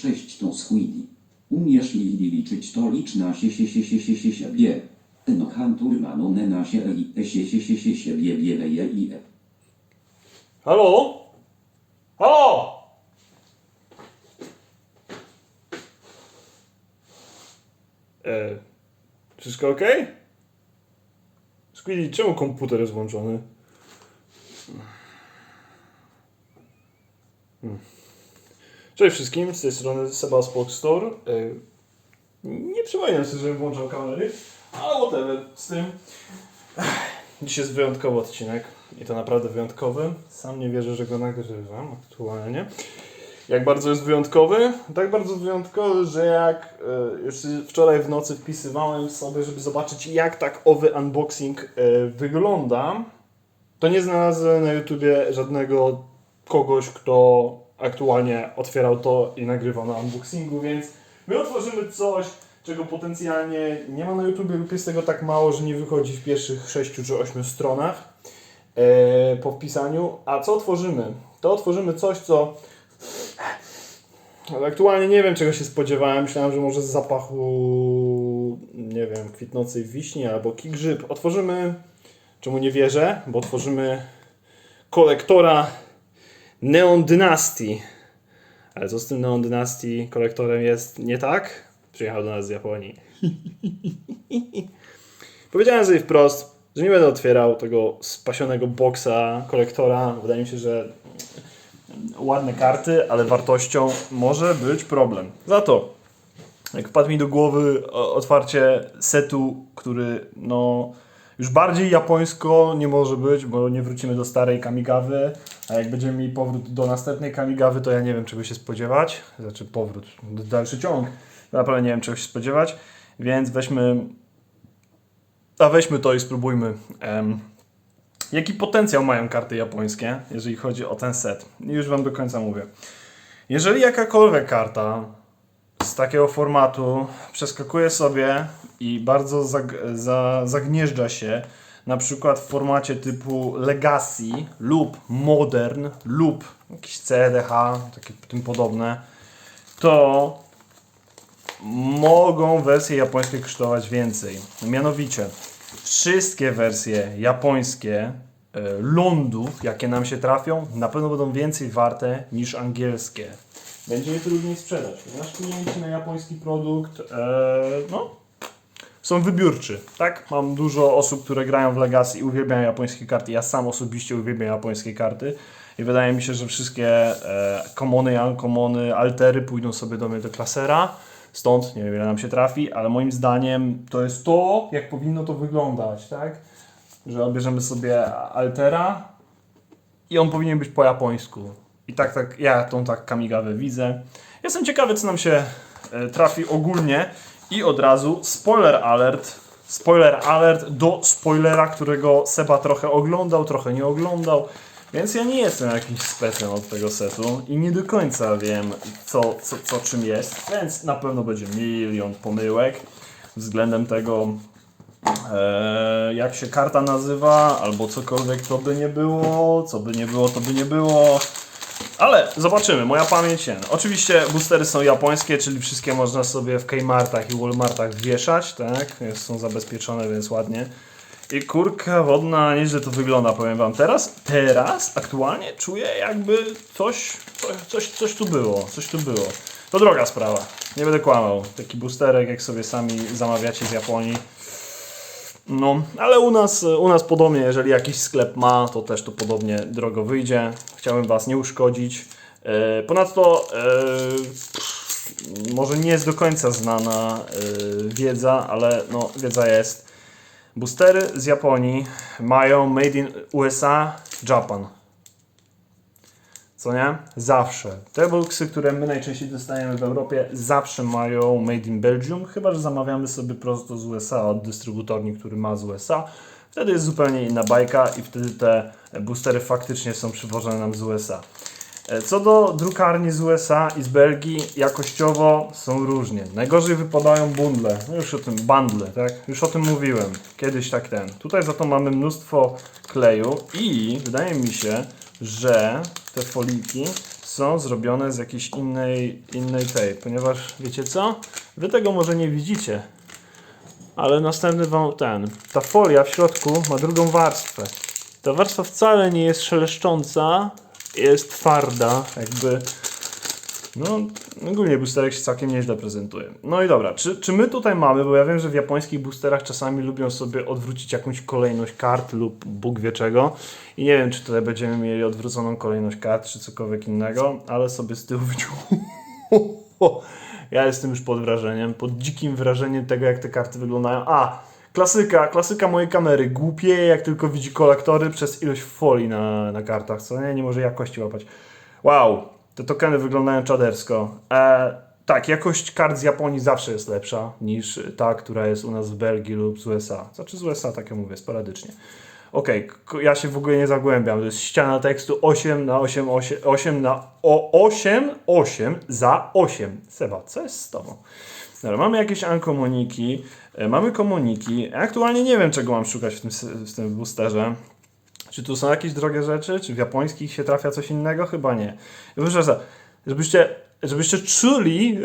Cześć to Squiddy. Umiesz li li liczyć to licz na się się się się się się siebie. No hantur ma no na się i e się się się się siebie wiele je i e. Halo? Halo? E, wszystko ok? Squiddy, czemu komputer jest włączony? Hmm. Cześć wszystkim, z tej strony Seba Store. E, nie przypominam sobie, żebym włączał kamery, ale whatever z tym. Dzisiaj jest wyjątkowy odcinek i to naprawdę wyjątkowy. Sam nie wierzę, że go nagrywam aktualnie. Jak bardzo jest wyjątkowy? Tak bardzo wyjątkowy, że jak e, już wczoraj w nocy wpisywałem sobie, żeby zobaczyć jak tak owy unboxing e, wygląda, to nie znalazłem na YouTubie żadnego kogoś, kto aktualnie otwierał to i nagrywał na unboxingu, więc my otworzymy coś, czego potencjalnie nie ma na YouTubie lub jest tego tak mało, że nie wychodzi w pierwszych 6 czy 8 stronach e, po wpisaniu. A co otworzymy? To otworzymy coś, co ale aktualnie nie wiem czego się spodziewałem. Myślałem, że może z zapachu, nie wiem, kwitnącej wiśni albo kigrzyb. Otworzymy, czemu nie wierzę, bo otworzymy kolektora Neon Dynasty. Ale co z tym Neon Dynasty kolektorem jest nie tak? Przyjechał do nas z Japonii. Powiedziałem sobie wprost, że nie będę otwierał tego spasionego boksa kolektora. Wydaje mi się, że ładne karty, ale wartością może być problem. Za to, jak wpadł mi do głowy otwarcie setu, który no już bardziej japońsko nie może być, bo nie wrócimy do starej Kamigawy, a jak będziemy mieli powrót do następnej Kamigawy, to ja nie wiem czego się spodziewać, znaczy powrót, dalszy ciąg, naprawdę nie wiem czego się spodziewać, więc weźmy a weźmy to i spróbujmy. Em, Jaki potencjał mają karty japońskie, jeżeli chodzi o ten set? Już Wam do końca mówię. Jeżeli jakakolwiek karta z takiego formatu przeskakuje sobie i bardzo zag, za, zagnieżdża się, na przykład w formacie typu Legacy lub Modern lub jakiś CDH, takie tym podobne, to mogą wersje japońskie kosztować więcej. Mianowicie, wszystkie wersje japońskie e, lądów, jakie nam się trafią, na pewno będą więcej warte niż angielskie. Będzie je trudniej sprzedać, ponieważ klienci na japoński produkt, e, no, są wybiórczy, tak? Mam dużo osób, które grają w Legacy i uwielbiają japońskie karty. Ja sam osobiście uwielbiam japońskie karty i wydaje mi się, że wszystkie e, komony, altery pójdą sobie do mnie do klasera. Stąd nie wiem, ile nam się trafi, ale moim zdaniem to jest to, jak powinno to wyglądać, tak? Że odbierzemy sobie altera i on powinien być po japońsku. I tak, tak, ja tą tak kamigawę widzę. Jestem ciekawy, co nam się e, trafi ogólnie i od razu spoiler alert. Spoiler alert do spoilera, którego Seba trochę oglądał, trochę nie oglądał. Więc ja nie jestem jakimś specem od tego setu i nie do końca wiem, co, co, co czym jest. Więc na pewno będzie milion pomyłek względem tego, e, jak się karta nazywa, albo cokolwiek to by nie było, co by nie było, to by nie było. Ale zobaczymy, moja pamięć. nie. Oczywiście boostery są japońskie, czyli wszystkie można sobie w Kmartach i Walmartach wieszać, tak? Są zabezpieczone, więc ładnie. I kurka wodna, nieźle to wygląda, powiem wam. Teraz, teraz aktualnie czuję jakby coś, coś, coś, coś tu było, coś tu było. To droga sprawa, nie będę kłamał. Taki boosterek, jak sobie sami zamawiacie z Japonii. No, ale u nas, u nas podobnie, jeżeli jakiś sklep ma, to też to podobnie drogo wyjdzie. Chciałem Was nie uszkodzić. E, Ponadto, e, może nie jest do końca znana e, wiedza, ale no, wiedza jest. Boostery z Japonii mają made in USA, Japan. Co nie? Zawsze. Te boxy, które my najczęściej dostajemy w Europie, zawsze mają made in Belgium, chyba że zamawiamy sobie prosto z USA od dystrybutorni, który ma z USA. Wtedy jest zupełnie inna bajka i wtedy te boostery faktycznie są przywożone nam z USA. E, Co do drukarni z USA i z Belgii, jakościowo są różnie. Najgorzej wypadają bundle. No już o tym, bundle, tak? Już o tym mówiłem. Kiedyś tak ten. Tutaj za to mamy mnóstwo kleju i wydaje mi się, że te foliki są zrobione z jakiejś innej, innej tej, ponieważ wiecie co? Wy tego może nie widzicie, ale następny wam ten, ta folia w środku ma drugą warstwę. Ta warstwa wcale nie jest szeleszcząca, jest twarda, jakby no, ogólnie boosterek się całkiem nieźle prezentuje. No i dobra, czy, czy my tutaj mamy, bo ja wiem, że w japońskich boosterach czasami lubią sobie odwrócić jakąś kolejność kart lub Bóg wie czego. I nie wiem, czy tutaj będziemy mieli odwróconą kolejność kart, czy cokolwiek innego, ale sobie z tyłu wyciągnął. Ja jestem już pod wrażeniem, pod dzikim wrażeniem tego, jak te karty wyglądają. A, klasyka, klasyka mojej kamery. Głupieje, jak tylko widzi kolektory przez ilość folii na, na kartach, co nie? Nie może jakości łapać. Wow, te tokeny wyglądają czadersko. E, tak, jakość kart z Japonii zawsze jest lepsza niż ta, która jest u nas w Belgii lub z USA. Znaczy z USA, tak jak mówię, sporadycznie. Okej, k- ja się w ogóle nie zagłębiam. To jest ściana tekstu 8 na 8, 8, 8 na o, 8, 8 za 8. Seba, co jest z tobą? Mamy jakieś ankomuniki, e, mamy komuniki. Ja aktualnie nie wiem, czego mam szukać w tym, w tym boosterze. Czy tu są jakieś drogie rzeczy? Czy w japońskich się trafia coś innego? Chyba nie. Proszę za- żebyście, żebyście czuli,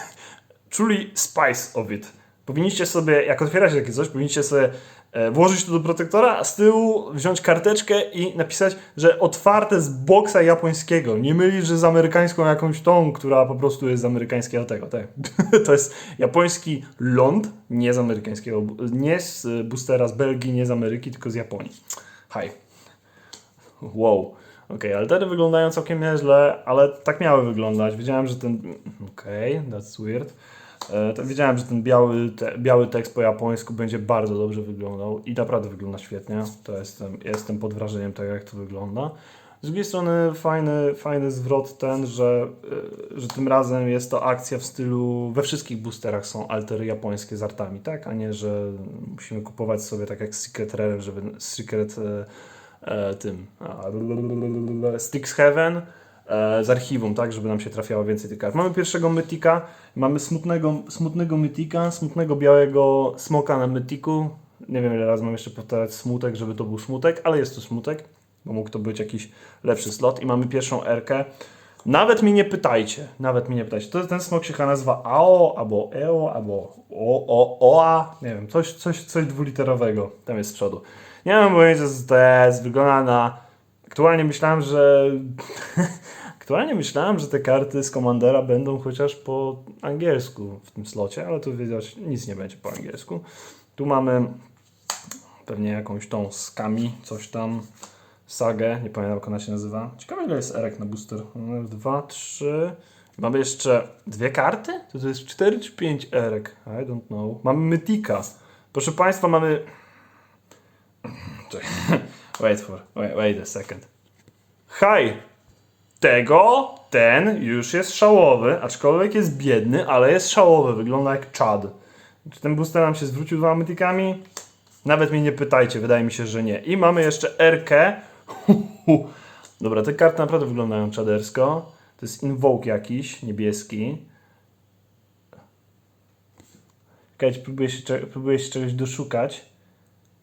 czuli spice of it. Powinniście sobie, jak otwieracie takie coś, powinniście sobie włożyć to do protektora, a z tyłu wziąć karteczkę i napisać, że otwarte z boksa japońskiego. Nie mylić, że z amerykańską jakąś tą, która po prostu jest z amerykańskiego tego. Tak. to jest japoński ląd, nie z amerykańskiego, nie z e, boostera z Belgii, nie z Ameryki, tylko z Japonii. Hi. Wow. Okej, altery wyglądają całkiem nieźle, ale tak miały wyglądać. Wiedziałem, że ten. Okej, that's weird. E, to wiedziałem, że ten biały, te, biały tekst po japońsku będzie bardzo dobrze wyglądał i naprawdę wygląda świetnie. To jestem, jestem pod wrażeniem tego, jak to wygląda. Z drugiej strony fajny, fajny zwrot ten, że, e, że tym razem jest to akcja w stylu we wszystkich boosterach są altery japońskie z artami, tak? A nie, że musimy kupować sobie tak jak Secret Rare, żeby Secret e, e, tym a, Styx Heaven z archiwum, tak, żeby nam się trafiało więcej tych kart. Mamy pierwszego Mytika, mamy smutnego, smutnego Mytika, smutnego białego smoka na Mytiku. Nie wiem ile razy mam jeszcze powtarzać smutek, żeby to był smutek, ale jest to smutek, bo mógł to być jakiś lepszy slot. I mamy pierwszą Erkę. Nawet mi nie pytajcie, nawet mi nie pytajcie. To, ten smok się chyba nazywa AO, albo EO, albo o, o, OA, nie wiem, coś, coś, coś dwuliterowego tam jest z przodu. Nie pojęcia, co to jest, wygląda na... Aktualnie myślałem, że... Aktualnie myślałem, że te karty z Commandera będą chociaż po angielsku w tym slocie, ale tu wiedzieć nic nie będzie po angielsku. Tu mamy pewnie jakąś tą skami, coś tam, sagę, nie pamiętam jak ona się nazywa. Ciekawe ile jest erek na booster. Dwa, trzy... Mamy jeszcze dwie karty? To, to jest cztery czy pięć erek? I don't know. Mamy Mytika. Proszę Państwa, mamy... Wait for, wait, wait a second. Hi! Tego, ten już jest szałowy, aczkolwiek jest biedny, ale jest szałowy, wygląda jak Chad. Czy ten booster nam się zwrócił dwoma mytykami? Nawet mnie nie pytajcie, wydaje mi się, że nie. I mamy jeszcze Erkę. Dobra, te karty naprawdę wyglądają czadersko. To jest Invoke jakiś, niebieski. Kać, próbuję się, próbuję się czegoś doszukać.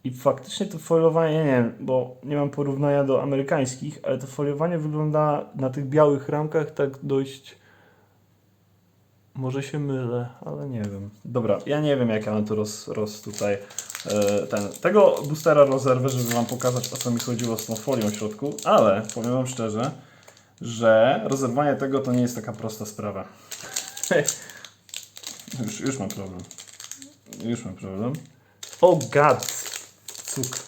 I faktycznie to foliowanie, nie wiem, bo nie mam porównania do amerykańskich, ale to foliowanie wygląda na tych białych ramkach tak dość. Może się mylę, ale nie wiem. Dobra, ja nie wiem, jak ja mam to roz, roz tutaj e, ten. Tego boostera rozerwę, żeby wam pokazać, o co mi chodziło z tą folią w środku, ale powiem wam szczerze, że rozerwanie tego to nie jest taka prosta sprawa. już, już mam problem. Już mam problem. O god!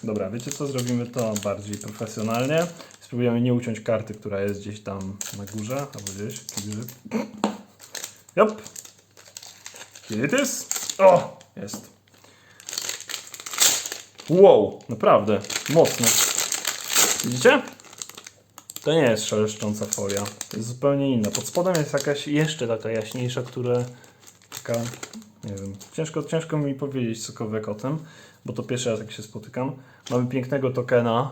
Dobra, wiecie co? Zrobimy to bardziej profesjonalnie. Spróbujemy nie uciąć karty, która jest gdzieś tam na górze, albo gdzieś. Here it is. O! Jest. Wow, naprawdę, mocno. Widzicie? To nie jest szeleszcząca folia. To jest zupełnie inna. Pod spodem jest jakaś jeszcze taka jaśniejsza, która taka, nie wiem, ciężko, ciężko mi powiedzieć cokolwiek o tym, bo to pierwszy raz jak się spotykam. Mamy pięknego tokena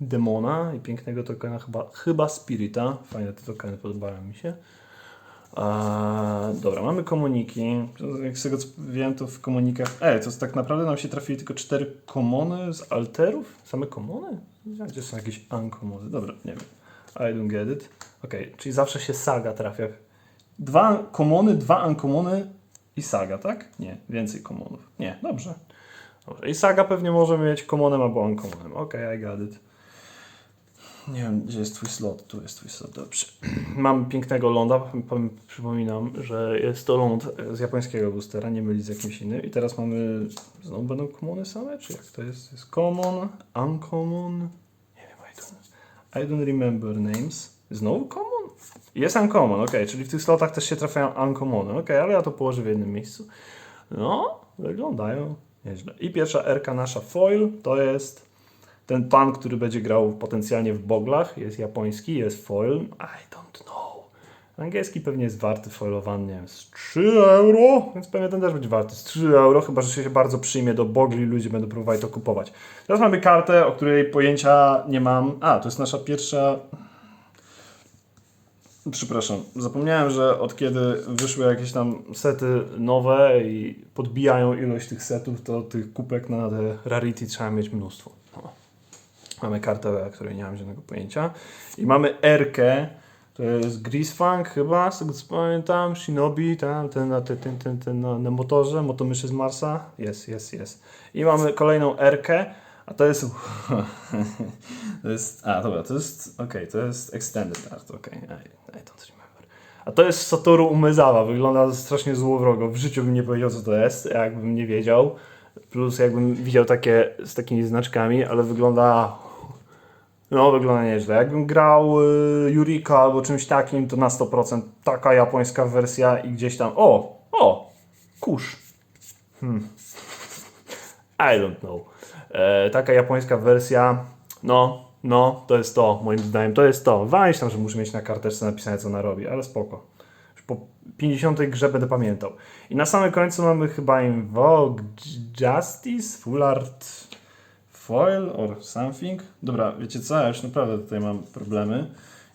Demona i pięknego tokena chyba, chyba Spirita. Fajne te tokeny, podobają mi się. A, dobra, mamy komuniki. Jak z tego co wiem, to w komunikach. Ej, to tak naprawdę nam się trafili tylko cztery komony z alterów? Same komony? Gdzie są jakieś unkomony? Dobra, nie wiem. I don't get it. Okej, czyli zawsze się saga trafia. Dwa komony, dwa uncommony i saga, tak? Nie, więcej komonów. Nie, dobrze. Dobrze. I saga pewnie może mieć komonem albo uncommоnem. Okej, I got it. Nie wiem, gdzie jest twój slot. Tu jest twój slot, dobrze. Mam pięknego ląda. Pom- Przypominam, że jest to ląd z japońskiego boostera, nie mylić z jakimś innym. I teraz mamy. Znowu będą komony same? Czy jak to jest? Jest common, uncommon. Nie wiem, I don't, I don't remember names. Znowu common? Jest uncommon, ok, czyli w tych slotach też się trafiają uncommony. Ok, ale ja to położę w jednym miejscu. No, wyglądają nieźle. I pierwsza RK nasza foil to jest ten pan, który będzie grał potencjalnie w boglach. Jest japoński, jest foil. I don't know. Angielski pewnie jest warty foilowany, wiem, z 3 euro, więc pewnie ten też będzie warty z 3 euro, chyba że się bardzo przyjmie do bogli, ludzie będą próbowali to kupować. Teraz mamy kartę, o której pojęcia nie mam. A, to jest nasza pierwsza Przepraszam, zapomniałem, że od kiedy wyszły jakieś tam sety nowe i podbijają ilość tych setów, to tych kupek na te rarity trzeba mieć mnóstwo. No. Mamy kartę, o której nie mam żadnego pojęcia. I mamy Erkę, to jest Greasefunk chyba, z tego co pamiętam, Shinobi, ten, ten, ten, ten, ten, ten na, na motorze, motomyszy z Marsa. Jest, jest, jest. I mamy kolejną Erkę, a to jest... to jest... A, dobra, to jest... Okej, to jest Extended Art, okej, I, I don't remember. A to jest Satoru Umezawa, wygląda strasznie złowrogo. W życiu bym nie powiedział, co to jest, jakbym nie wiedział. Plus jakbym widział takie z takimi znaczkami, ale wygląda... No, wygląda nieźle. Jakbym grał y, Yurika albo czymś takim, to na 100% taka japońska wersja i gdzieś tam... O! O! Kurz. Hmm. I don't know. E, taka japońska wersja, no, no, to jest to, moim zdaniem, to jest to. Walić tam, że muszę mieć na karteczce napisane, co ona robi, ale spoko. Już po 50 grze będę pamiętał. I na samym końcu mamy chyba Invoke Justice, Full Art Foil or something. Dobra, wiecie co, ja już naprawdę tutaj mam problemy.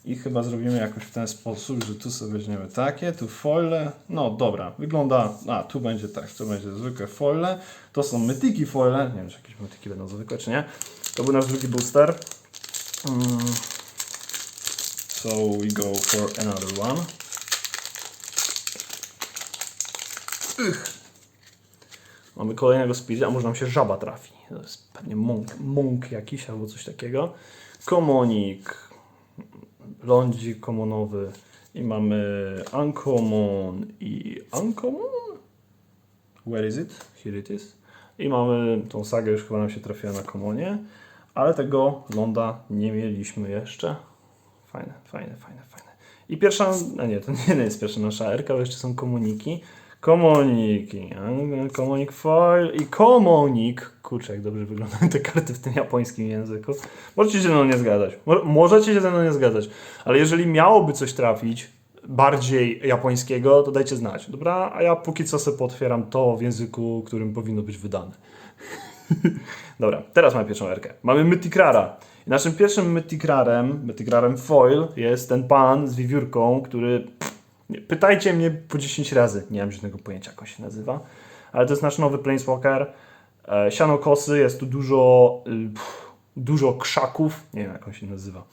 I chyba zrobimy jakoś w ten sposób, że tu sobie weźmiemy takie, tu foile. No dobra, wygląda. A, tu będzie tak, tu będzie zwykłe foile. To są mytyki foile. Nie wiem, czy jakieś mytyki będą zwykłe, czy nie. To był nasz drugi booster. Mm. So we go for another one. Ych. Mamy kolejnego speedy, a może nam się żaba trafi. To jest pewnie mąk, mąk jakiś albo coś takiego. Komonik, lądzik komonowy i mamy uncommon i uncommon. Where is it? Here it is. I mamy tą sagę, już chyba nam się trafiła na komonie, ale tego ląda nie mieliśmy jeszcze. Fajne, fajne, fajne, fajne. I pierwsza, a nie, to nie jest pierwsza nasza erka, bo jeszcze są komuniki. Komuniki, a, komunik foil i komunik. Kurczę, jak dobrze wyglądają te karty w tym japońskim języku. Możecie się ze mną nie zgadzać. Mo- Możecie się ze mną nie zgadzać, ale jeżeli miałoby coś trafić bardziej japońskiego, to dajcie znać, dobra? A ja póki co sobie potwieram to w języku, którym powinno być wydane. Dobra, teraz mamy pierwszą erkę. Mamy Mytikrara. I naszym pierwszym Mytikrarem, Mytikrarem foil jest ten pan z wiewiórką, który... Pytajcie mnie po 10 razy. Nie mam żadnego pojęcia, jak on się nazywa. Ale to jest nasz nowy Planeswalker. E, siano kosy, jest tu dużo... Y, dużo krzaków. Nie wiem, jak on się nazywa.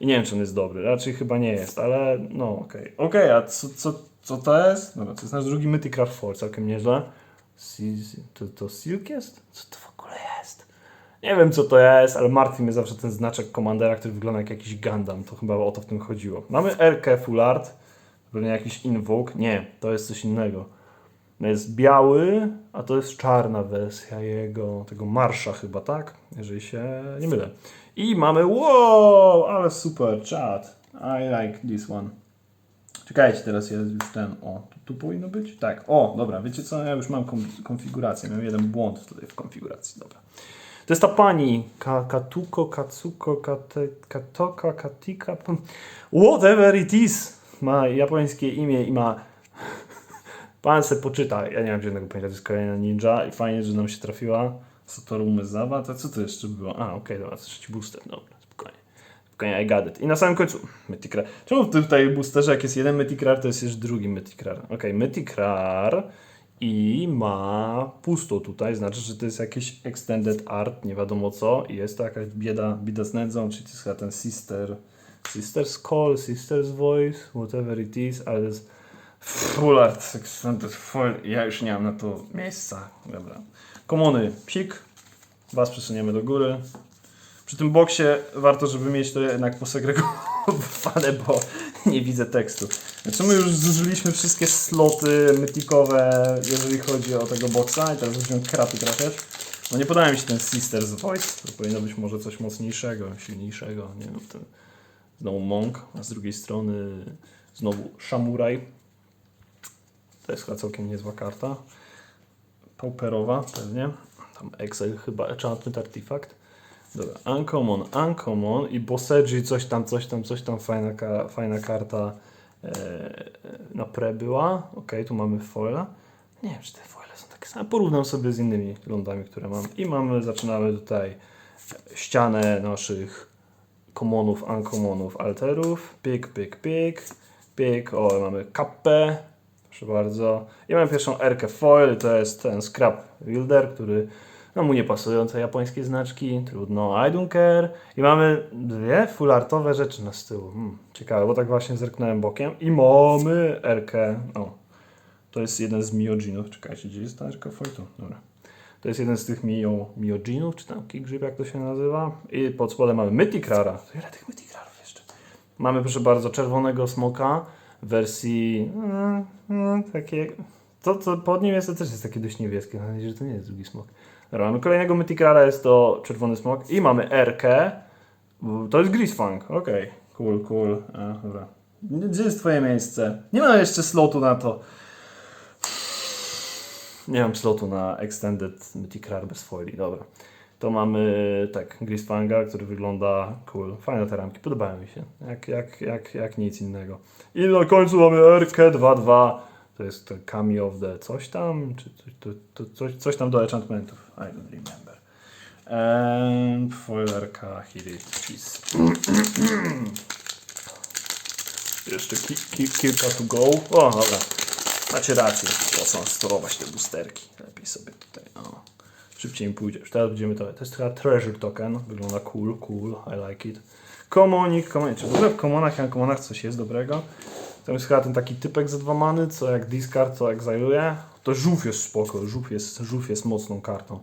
I nie wiem, czy on jest dobry. Raczej chyba nie jest, ale no okej. Okej, a co, co, co to jest? Dobra, to jest nasz drugi Mythicraft Foil, całkiem nieźle. To, to Silk jest? Co to w ogóle jest? Nie wiem co to jest, ale martwi mnie zawsze ten znaczek komandera, który wygląda jak jakiś Gundam. To chyba o to w tym chodziło. Mamy RK Full Art, pewnie jakiś Invoke. Nie, to jest coś innego. No jest biały, a to jest czarna wersja jego, tego marsza chyba, tak? Jeżeli się nie mylę. I mamy, wow, ale super, chat. I like this one. Czekajcie, teraz jest już ten, o, tu, tu powinno być? Tak, o, dobra, wiecie co, ja już mam konfigurację, miałem jeden błąd tutaj w konfiguracji, dobra. To jest ta pani, Ka Katuko, Katsuko, Kate, Katoka, Katika, whatever it is, ma japońskie imię i ma Pan se poczyta. Ja nie mam żadnego pojęcia, to jest kolejna ninja i fajnie, że nam się trafiła Satoru Umezawa. To co to jeszcze było? A, okej, dobra, to trzeci booster. Dobra, spokojnie. Spokojnie, I got it. I na samym końcu Mythicrar. Czemu w tym tutaj boosterze, jak jest jeden Mythicrar, to jest jeszcze drugi Mythicrar? Okej, Mythicrar i ma pusto tutaj, znaczy, że to jest jakiś extended art, nie wiadomo co i jest to jakaś bieda, bieda z nędzą, czyli to jest chyba ten sister, Sister's Call, Sister's Voice, whatever it is, ale to jest full. Ja już nie mam na to miejsca. Dobra. Komony, psik. Was przesuniemy do góry. Przy tym boksie warto, żeby mieć to jednak posegregowane, bo nie widzę tekstu. Znaczy my już zużyliśmy wszystkie sloty mytikowe, jeżeli chodzi o tego boksa i teraz będziemy kraty trafiać. No nie podoba mi się ten Sister's Voice, to powinno być może coś mocniejszego, silniejszego, nie wiem, ten znowu Monk, a z drugiej strony znowu Shamuraj. To jest chyba całkiem niezła karta. Pauperowa pewnie. Tam Excel chyba, Enchantment Artifact. Dobra, Uncommon, Uncommon i Boseji coś tam, coś tam, coś tam, fajna, ka- fajna karta e, na pre była. Ok, tu mamy foila. Nie wiem, czy te foile są takie same. Porównam sobie z innymi lądami, które mam. I mamy, zaczynamy tutaj ścianę naszych commonów, uncommonów, alterów. Pik, pik, pik, pik. O, mamy kappę. Proszę bardzo. I mamy pierwszą erkę foil, to jest ten Scrap Wilder, który no mu nie pasują te japońskie znaczki, trudno, I don't care. I mamy dwie fullartowe rzeczy na z tyłu. Hmm, ciekawe, bo tak właśnie zerknąłem bokiem. I mamy erkę, o, to jest jeden z Miojinów. Czekajcie, gdzie jest ta erka foil? Dobra. To jest jeden z tych Mio, Miojinów, czy tam Kigrzyb, jak to się nazywa. I pod spodem mamy Mythikrara. Ile tych Mythikrarów jeszcze? Mamy, proszę bardzo, czerwonego smoka w wersji no, takie... To, co pod nim jest, to też jest takie dość niebieskie. Mam nadzieję, że to nie jest drugi smok. Dobra, mamy kolejnego Mythicrara, jest to czerwony smok. I mamy Erkę. To jest Grisfang. Okej, cool, cool. A, dobra. Gdzie jest twoje miejsce? Nie ma jeszcze slotu na to. Nie mam slotu na Extended Mythicrar bez foili. Dobra. To mamy, tak, Grisfanga, który wygląda cool. Fajne te ramki, podobają mi się. Jak, jak, jak, jak nic innego. I na końcu mamy RK22. To jest to Kami of the coś tam, czy coś, to, to, coś, coś tam do enchantmentów. I don't remember. And foilerka, here it is. Jeszcze ki, ki, kilka to go. O, dobra. Macie rację. Po co storować te boosterki? Lepiej sobie tutaj, o. Szybciej mi pójdzie. Już teraz będziemy to. To jest chyba treasure token. Wygląda cool, cool. I like it. Komonik, komonik. Czy w ogóle w komonach i ankomonach coś jest dobrego? To jest chyba ten taki typek za dwa many, co jak discard, to exiluje. To żółw jest spoko. Żółw jest, żółw jest mocną kartą.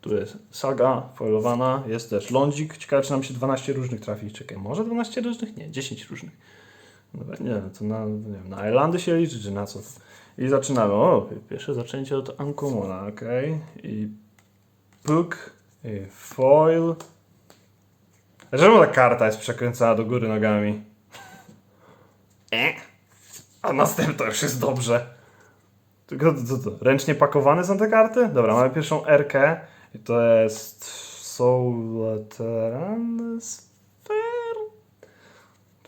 Tu jest saga foilowana, jest też lądzik. Ciekawe, czy nam się 12 różnych trafi. Czekaj, może 12 różnych? Nie, 10 różnych. Nie wiem, to na, nie wiem, na Islandy się liczy, czy na co? I zaczynamy. O, pierwsze zaczęcie od Uncommona, ok. I Puk, i foil. A Czemu ta karta jest przekręcana do góry nogami? E? A następna już jest dobrze. Tylko co to? Ręcznie pakowane są te karty? Dobra, mamy pierwszą RK i to jest Transfer.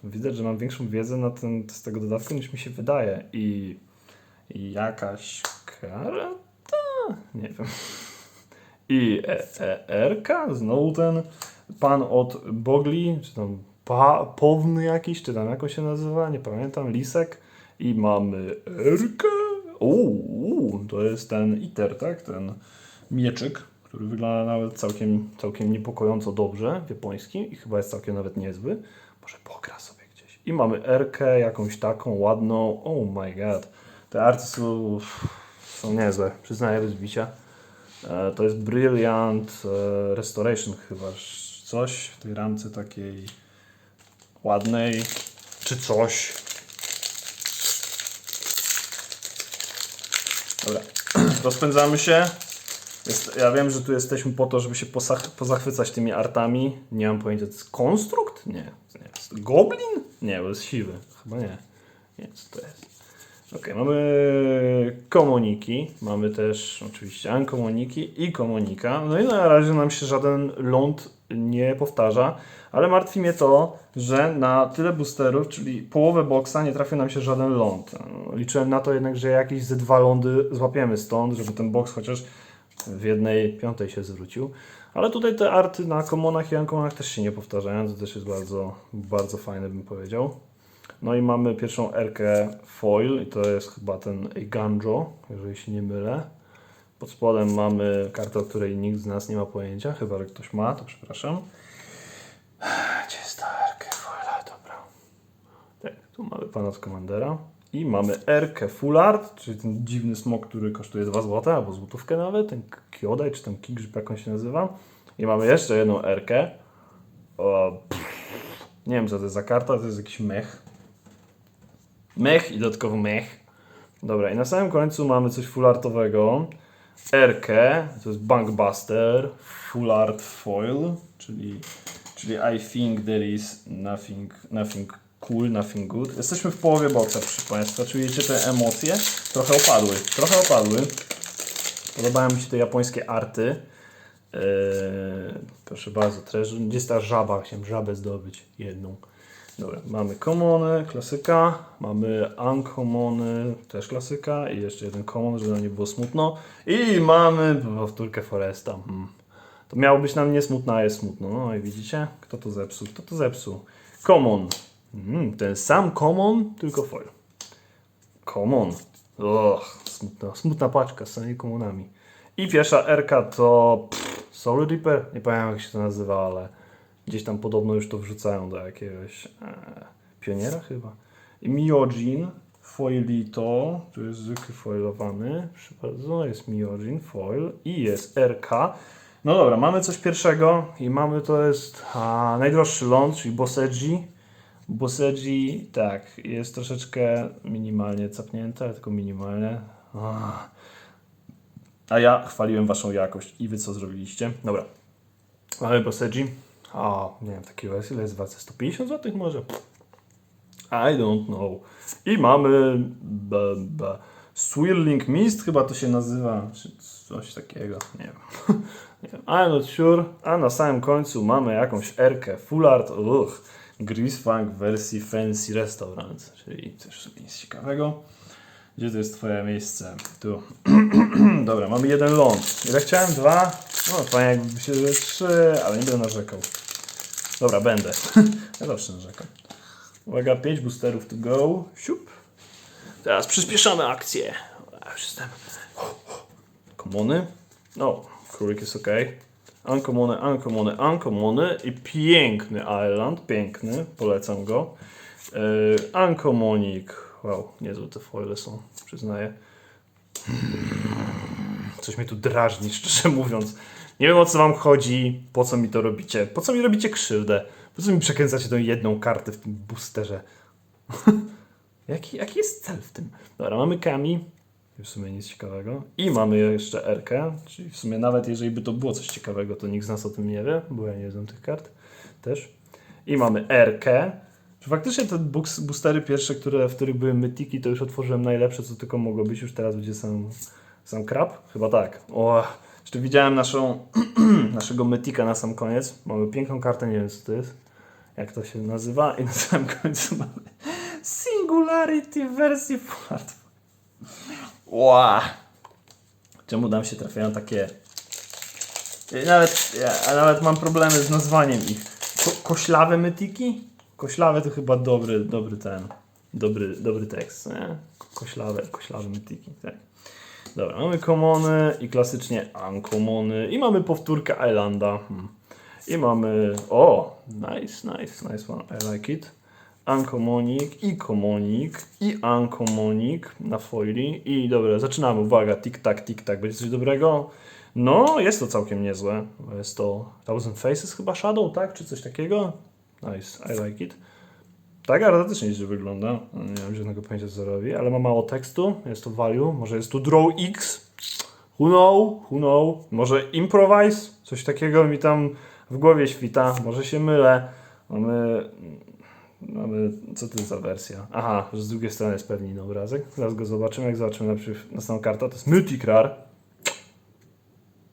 Widać, że mam większą wiedzę na ten, z tego dodatku niż mi się wydaje. I, i jakaś karta? Nie wiem. I e, e, Erka, znowu ten pan od Bogli, czy tam pa, Powny jakiś, czy tam jak on się nazywa, nie pamiętam, Lisek. I mamy Erkę. Uuu, to jest ten Iter, tak? Ten mieczyk, który wygląda nawet całkiem, całkiem niepokojąco dobrze w japońskim i chyba jest całkiem nawet niezły. Może pogra sobie gdzieś. I mamy Erkę, jakąś taką ładną. Oh my god. Te arty są, są niezłe, przyznaję bez bicia. E, To jest Brilliant e, Restoration chyba, coś w tej ramce takiej ładnej, czy coś. Dobra, rozpędzamy się. Jest, ja wiem, że tu jesteśmy po to, żeby się pozachwycać tymi artami. Nie mam pojęcia, to jest konstrukt? Nie. nie. Jest goblin? Nie, bo jest siwy. Chyba nie. Nie, co to jest? Ok, mamy komuniki, mamy też oczywiście ankomuniki i komunika. No i na razie nam się żaden ląd nie powtarza, ale martwi mnie to, że na tyle boosterów, czyli połowę boksa, nie trafił nam się żaden ląd. Liczyłem na to jednak, że jakieś ze dwa lądy złapiemy stąd, żeby ten boks chociaż w jednej piątej się zwrócił. Ale tutaj te arty na komonach i ankomonach też się nie powtarzają, to też jest bardzo, bardzo fajne bym powiedział. No i mamy pierwszą erkę foil i to jest chyba ten Ganjo, jeżeli się nie mylę. Pod spodem mamy kartę, o której nikt z nas nie ma pojęcia, chyba że ktoś ma, to przepraszam. Gdzie jest ta erka foil? Dobra, pana od komandera. I mamy Erkę Full Art, czyli ten dziwny smok, który kosztuje 2 zł, albo złotówkę nawet, ten Kyodai, czy tam Kigrzyb, jak on się nazywa. I mamy jeszcze jedną Erkę. Nie wiem, co to jest za karta, to jest jakiś mech. Mech i dodatkowo mech. Dobra, i na samym końcu mamy coś fullartowego. Erkę, to jest Bankbuster, Full Art Foil, czyli, czyli I think there is nothing, nothing cool, nothing good. Jesteśmy w połowie boksa, proszę Państwa. Czujecie te emocje? Trochę opadły, trochę opadły. Podobają mi się te japońskie arty. Eee, proszę bardzo, treasure. Gdzie jest ta żaba? Chciałem żabę zdobyć, jedną. Dobra, mamy commony, klasyka, mamy uncommony, też klasyka i jeszcze jeden common, żeby nam nie było smutno. I mamy powtórkę Foresta. Hmm. To miało być nam nie smutno, a jest smutno. No i widzicie? Kto to zepsuł? Kto to zepsuł? Common. Hmm, ten sam common, tylko foil. Common. Och, smutna, smutna paczka z samymi komunami. I pierwsza RK to pff, Soul Reaper. Nie pamiętam jak się to nazywa, ale gdzieś tam podobno już to wrzucają do jakiegoś e, pioniera chyba. I Miojin Foilito, tu jest zwykły foilowany, bardzo, jest Miojin Foil i jest RK. No dobra, mamy coś pierwszego i mamy to jest a, najdroższy ląd, czyli Boseji. Boseji, tak, jest troszeczkę minimalnie capnięte, tylko minimalnie. Ah. A ja chwaliłem waszą jakość i wy co zrobiliście. Dobra, mamy Boseji. A, nie wiem, takiej wersji, ile jest warta? 150 zł może? I don't know. I mamy b, b, Swirling Mist, chyba to się nazywa, czy coś takiego, nie wiem. nie wiem. I'm not sure. A na samym końcu mamy jakąś erkę Full Art, uch, Grease Funk w wersji Fancy Restaurant, czyli też nic ciekawego. Gdzie to jest twoje miejsce? Tu. Dobra, mamy jeden ląd. Ile chciałem? Dwa? No, fajnie jakby się trzy, ale nie będę narzekał. Dobra, będę. ja zawsze narzekam. Uwaga, 5 boosterów to go. Siup. Teraz przyspieszamy akcję. Już jestem. Komony. No, królik jest ok. Uncommony, uncommony, uncommony i piękny Island, piękny, polecam go. Yy, Uncommonik, wow, niezłe te foile są, przyznaję. Coś mnie tu drażni, szczerze mówiąc. Nie wiem o co wam chodzi, po co mi to robicie, po co mi robicie krzywdę, po co mi przekręcacie tą jedną kartę w tym boosterze. jaki, jaki jest cel w tym? Dobra, mamy Kami, w sumie nic ciekawego. I mamy jeszcze Erkę, czyli w sumie nawet jeżeli by to było coś ciekawego, to nikt z nas o tym nie wie, bo ja nie znam tych kart też. I mamy Erkę. Faktycznie te boostery pierwsze, które, w których były mytiki, to już otworzyłem najlepsze, co tylko mogło być. Już teraz będzie sam, sam krab? Chyba tak. O, jeszcze widziałem naszą, naszego mytika na sam koniec. Mamy piękną kartę, nie wiem co to jest. Jak to się nazywa. I na samym końcu mamy Singularity wersji Art. Ła! Czemu nam się trafiają takie... Nawet, ja nawet mam problemy z nazwaniem ich. Ko koślawe mytiki? Koślawe to chyba dobry, dobry ten, dobry, dobry tekst, nie? Ko- Koślawe, koślawe mytiki, tak. Dobra, mamy commony i klasycznie uncommony i mamy powtórkę Islanda. Hmm. I mamy, o, nice, nice, nice one, I like it. Uncommonik i commonik i uncommonik na foili. I dobra, zaczynamy, uwaga, tik tak, tik tak, będzie coś dobrego? No, jest to całkiem niezłe, jest to Thousand Faces chyba Shadow, tak, czy coś takiego? Nice, I like it. Tak, też nieźle wygląda, nie mam żadnego pojęcia co robi, ale ma mało tekstu, jest to value, może jest tu draw X, who know, who know, może improvise, coś takiego mi tam w głowie świta, może się mylę, mamy Mamy, co to za wersja? Aha, że z drugiej strony jest pewnie inny obrazek. Zaraz go zobaczymy, jak zobaczymy najpierw następną kartę. To jest Multicrar.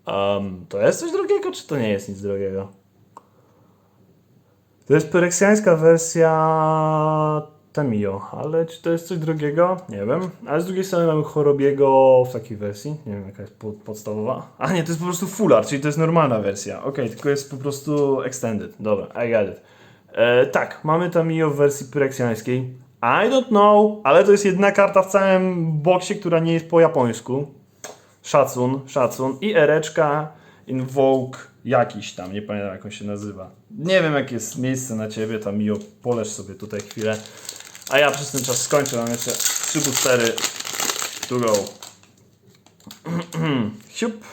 Um, to jest coś drogiego, czy to nie jest nic drogiego? To jest pereksjańska wersja Tamio, ale czy to jest coś drogiego? Nie wiem. Ale z drugiej strony mamy Chorobiego w takiej wersji. Nie wiem, jaka jest po- podstawowa. A nie, to jest po prostu full czyli to jest normalna wersja. Okej, tylko jest po prostu extended. Dobra, I got it. E, tak, mamy Tamio w wersji pyreksjańskiej. I don't know, ale to jest jedna karta w całym boksie, która nie jest po japońsku. Szacun, szacun. I ereczka Invoke jakiś tam, nie pamiętam jak on się nazywa. Nie wiem jakie jest miejsce na ciebie, tam Mio, poleż sobie tutaj chwilę. A ja przez ten czas skończę, mam jeszcze trzy boostery to go. Siup.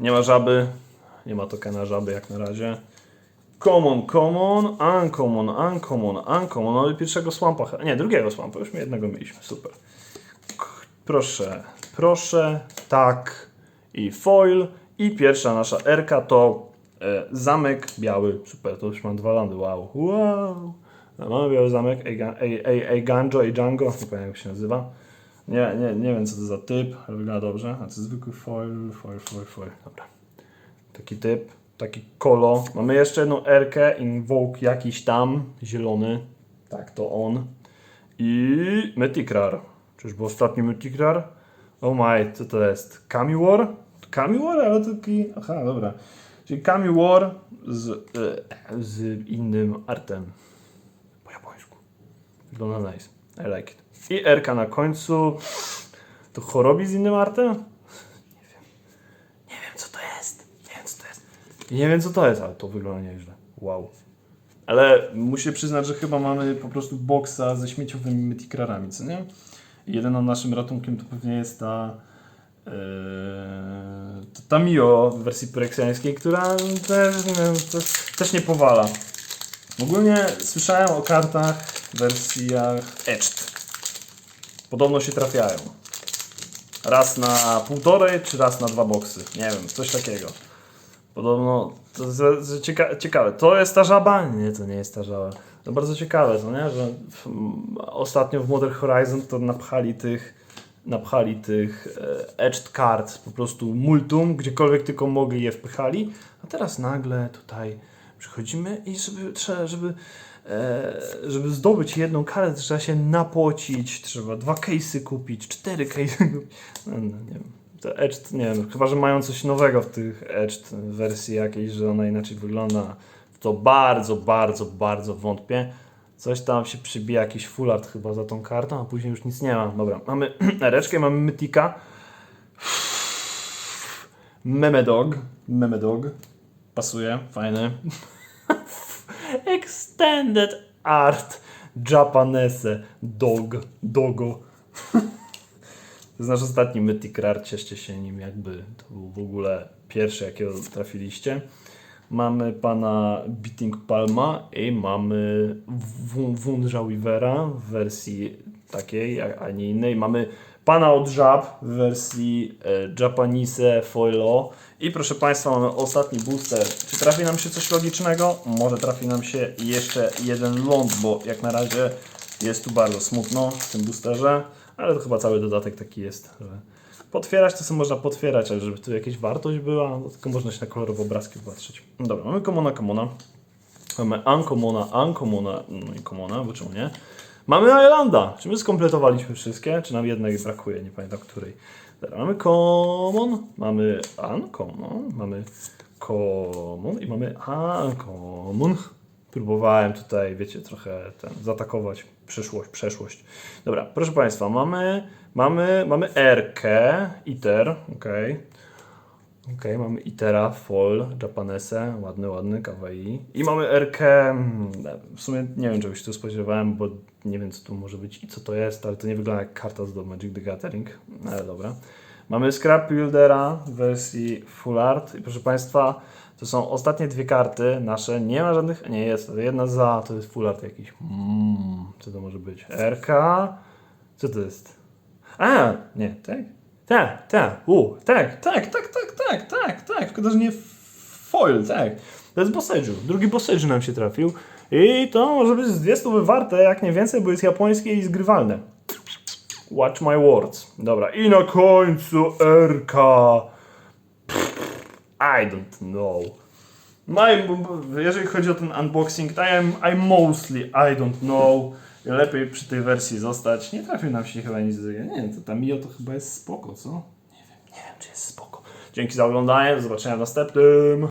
Nie ma żaby. Nie ma tokena żaby jak na razie. Common, common, uncommon, uncommon, uncommon. Mamy pierwszego swampa. Nie, drugiego swampa. Już jednego mieliśmy. Super. Proszę, proszę, tak. I foil. I pierwsza nasza erka to e, zamek biały. Super, to już mam dwa landy. Wow. Wow. Mamy biały zamek. Ei- Ei- Eiganjo, Eijango. Nie pamiętam jak się nazywa. Nie, nie, nie wiem co to za typ, ale wygląda dobrze. A to zwykły foil, foil, foil, foil. Dobra. Taki typ, taki kolo. Mamy jeszcze jedną erkę, invoke jakiś tam, zielony. Tak, to on. I Metikrar. Czyżby ostatni Metikrar? Oh my, co to jest? Kamiwar? Kamiwar? Ale taki... Aha, dobra. Czyli Kamiwar z, e, z innym artem. Po japońsku. Wygląda nice. I like it. I Erka na końcu. To chorobi z innym artem? Nie wiem. Nie wiem co to jest. Nie wiem co to jest. I nie wiem co to jest, ale to wygląda nieźle. Wow. Ale muszę przyznać, że chyba mamy po prostu boksa ze śmieciowymi mytikrarami, co nie? I jedynym naszym ratunkiem to pewnie jest ta to ta Mio w wersji pyreksjańskiej, która też, nie wiem, też nie powala. Ogólnie słyszałem o kartach w wersjach etched. Podobno się trafiają. Raz na półtorej, czy raz na dwa boksy. Nie wiem, coś takiego. Podobno to z- z- cieka ciekawe. To jest ta żaba? Nie, to nie jest ta żaba. To bardzo ciekawe, to nie? Że w, m, ostatnio w Modern Horizon to napchali tych napchali tych e, etched card po prostu multum, gdziekolwiek tylko mogli je wpychali, a teraz nagle tutaj przychodzimy i żeby, trzeba, żeby, e, żeby zdobyć jedną kartę, trzeba się napocić, trzeba dwa case'y kupić, cztery case'y kupić. No, no, nie wiem. To Edged, nie wiem, chyba, że mają coś nowego w tych Edged wersji jakiejś, że ona inaczej wygląda. W to bardzo, bardzo, bardzo wątpię. Coś tam się przybija, jakiś full art chyba za tą kartą, a później już nic nie ma. Dobra, mamy Ereczkę, mamy Mytika. Memedog. Memedog. Pasuje, fajny. Extended Art Japanese Dog. Dogo. To jest nasz ostatni Mythic Rare, cieszcie się nim jakby to był w ogóle pierwszy jakiego trafiliście. Mamy pana Beating Palma i mamy Wun- Wunja Weavera w wersji takiej, a a nie innej. Mamy pana od żab w wersji e, Japanese Foilo. I proszę Państwa, mamy ostatni booster. Czy trafi nam się coś logicznego? Może trafi nam się jeszcze jeden ląd, bo jak na razie jest tu bardzo smutno w tym boosterze, ale to chyba cały dodatek taki jest, że potwierać to co można potwierać, ale żeby tu jakaś wartość była, no tylko można się na kolorowe obrazki patrzeć. No Dobra, mamy komona, komona. Mamy Uncommona, Uncommona, no i Commona, bo czemu nie? Mamy Islanda. Czy my skompletowaliśmy wszystkie? Czy nam jednej brakuje? Nie pamiętam której. Dobra, mamy Common, mamy Uncommon, mamy Common i mamy Uncommon. Próbowałem tutaj, wiecie, trochę ten, zaatakować przyszłość, przeszłość. Dobra, proszę Państwa, mamy, mamy, mamy Erkę, ITER, okej. Okej, mamy Itera, Fall, Japanese, ładny, ładny, kawaii. I mamy RK, mm, w sumie nie wiem czego się tu spodziewałem, bo nie wiem co tu może być i co to jest, ale to nie wygląda jak karta z do Magic the Gathering, ale dobra. Mamy Scrap Buildera w wersji Full Art i proszę Państwa, to są ostatnie dwie karty nasze, nie ma żadnych, nie jest, jedna za, to jest Full Art jakiś. Mm, co to może być? RK, co to jest? A, nie, tak? Tak, tak, u, tak, tak, tak, tak, tak, tak, tak, tylko że nie foil, tak. To jest Boseju, drugi Boseju nam się trafił i to może być z 200 warte, jak nie więcej, bo jest japońskie i zgrywalne. Watch my words. Dobra, i na końcu RK. I don't know. My, jeżeli chodzi o ten unboxing, to I'm, I mostly I don't know. Lepiej przy tej wersji zostać. Nie trafił nam się chyba nic do Nie to ta Mio to chyba jest spoko, co? Nie wiem, nie wiem czy jest spoko. Dzięki za oglądanie, do zobaczenia w następnym.